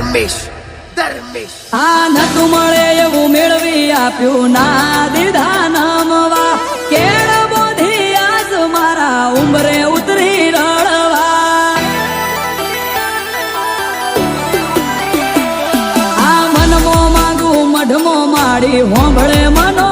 ધર્મેશ. ધર્મેશ. આ નતું મળે એવું મેળવી આપ્યું ના દીધા નમવા કેળ બોધી આજ મારા ઉંબરે ઉતરી રળવા આ મનમો માંગુ, મઢમો માડી હોંભળે મનો